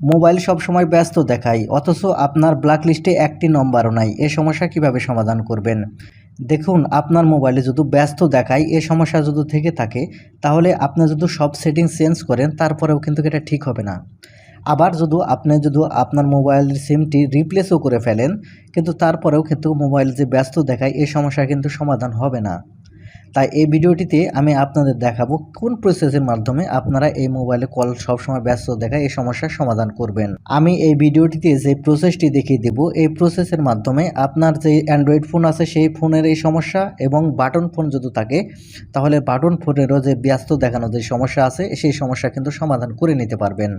Mobile সবসময় ব্যস্ত দেখায়, অথচ আপনার ব্ল্যাক লিস্টে একটি নম্বরও নাই। এ সমস্যা কীভাবে সমাধান করবেন? দেখুন, আপনার মোবাইলে যদি ব্যস্ত দেখায়, এ সমস্যা যদি থেকে থাকে, তাহলে আপনি যদি সব সেটিং চেঞ্জ করেন, তারপরেও কিন্তু এটা ঠিক হবে না। আবার যদি আপনি যদি আপনার মোবাইলের সিমটি রিপ্লেসও করে ফেলেন, কিন্তু তারপরেও কিন্তু মোবাইল যে ব্যস্ত দেখায় এই সমস্যা কিন্তু সমাধান হবে না। তাই এই ভিডিওটিতে আমি আপনাদের দেখাবো কোন প্রসেসের মাধ্যমে আপনারা এই মোবাইলে কল সবসময় ব্যস্ত দেখায় এই সমস্যার সমাধান করবেন। আমি এই ভিডিওটিতে যে প্রসেসটি দেখিয়ে দেব, এই প্রসেসের মাধ্যমে আপনার যে অ্যান্ড্রয়েড ফোন আছে সেই ফোনের এই সমস্যা এবং বাটন ফোন যদি থাকে, তাহলে বাটন ফোনেরও যে ব্যস্ত দেখানো যে সমস্যা আছে, সেই সমস্যা কিন্তু সমাধান করে নিতে পারবেন।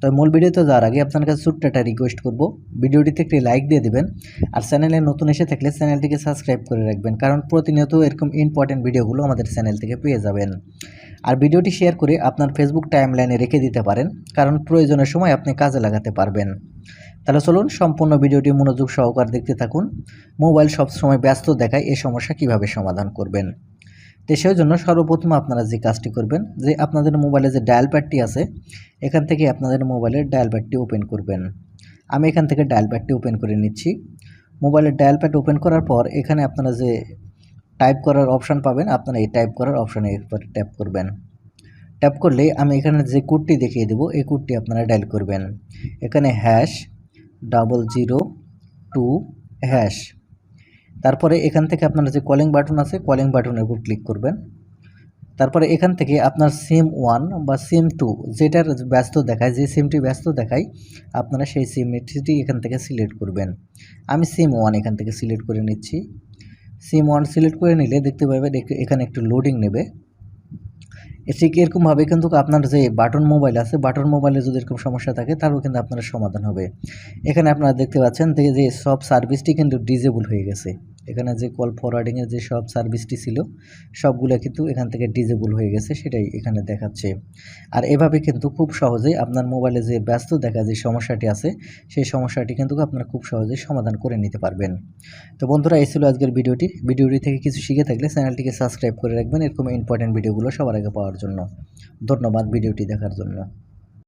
তো মূল ভিডিওতে যাওয়ার আগে আপনার কাছে ছোট্ট একটা রিকোয়েস্ট করব। ভিডিওটিতে একটি লাইক দিয়ে দিবেন আর চ্যানেলে নতুন এসে থাকলে চ্যানেলটিকে সাবস্ক্রাইব করে রাখবেন, কারণ প্রতিনিয়ত এরকম ইম্পর্টেন্ট ভিডিওগুলো আমাদের চ্যানেল থেকে পেয়ে যাবেন। আর ভিডিওটি শেয়ার করে আপনার ফেসবুক টাইমলাইনে রেখে দিতে পারেন, কারণ প্রয়োজনের সময় আপনি কাজে লাগাতে পারবেন। তাহলে চলুন সম্পূর্ণ ভিডিওটি মনোযোগ সহকারে দেখতে থাকুন। মোবাইল সবসময় ব্যস্ত দেখায় এই সমস্যা কীভাবে সমাধান করবেন? তো সেই জন্য সর্বপ্রথম আপনারা যে কাজটি করবেন, যে আপনাদের মোবাইলে যে ডায়াল প্যাডটি আছে, এখান থেকে আপনাদের মোবাইলের ডায়াল প্যাডটি ওপেন করবেন। আমি এখান থেকে ডায়াল প্যাডটি ওপেন করে নিচ্ছি। মোবাইলের ডায়াল প্যাড ওপেন করার পর এখানে আপনারা যে টাইপ করার অপশান পাবেন, আপনারা এই টাইপ করার অপশানে এরপর ট্যাপ করবেন। ট্যাপ করলে আমি এখানে যে কোডটি দেখিয়ে দেবো, এই কোডটি আপনারা ডায়াল করবেন। এখানে hash double zero two hash তারপরে এখান থেকে আপনার যে কলিং বাটন আছে কলিং বাটনের উপর ক্লিক করবেন। তারপরে এখান থেকে আপনার সিম ওয়ান বা সিম টু যেটার ব্যস্ত দেখায়, যে সিমটি ব্যস্ত দেখায়, আপনারা সেই সিমটি এখান থেকে সিলেক্ট করবেন। আমি সিম ওয়ান এখান থেকে সিলেক্ট করে নিচ্ছি। সিম ওয়ান সিলেক্ট করে নিলে দেখতে পাবেন, এখ- এখানে একটু লোডিং নেবে। ঠিক এরকমভাবে কিন্তু আপনার যে বাটন মোবাইল আছে বাটন মোবাইলে যদি এরকম সমস্যা থাকে তারও কিন্তু আপনার সমাধান হবে। এখানে আপনারা দেখতে পাচ্ছেন যে- সব সার্ভিসটি কিন্তু ডিজেবল হয়ে গেছে। এখানে যে কল ফরওয়ার্ডিংয়ের যে সব সার্ভিসটি ছিল, সবগুলো কিন্তু এখান থেকে ডিজেবল হয়ে গেছে, সেটাই এখানে দেখাচ্ছে। আর এভাবে কিন্তু খুব সহজেই আপনার মোবাইলে যে ব্যস্ত দেখা যে সমস্যাটি আছে, সেই সমস্যাটি কিন্তু আপনারা খুব সহজেই সমাধান করে নিতে পারবেন। তো বন্ধুরা, এই ছিল আজকের ভিডিওটি। ভিডিওটি থেকে কিছু শিখে থাকলে চ্যানেলটিকে সাবস্ক্রাইব করে রাখবেন, এরকম ইম্পর্টেন্ট ভিডিওগুলো সবার আগে পাওয়ার জন্য। ধন্যবাদ ভিডিওটি দেখার জন্য।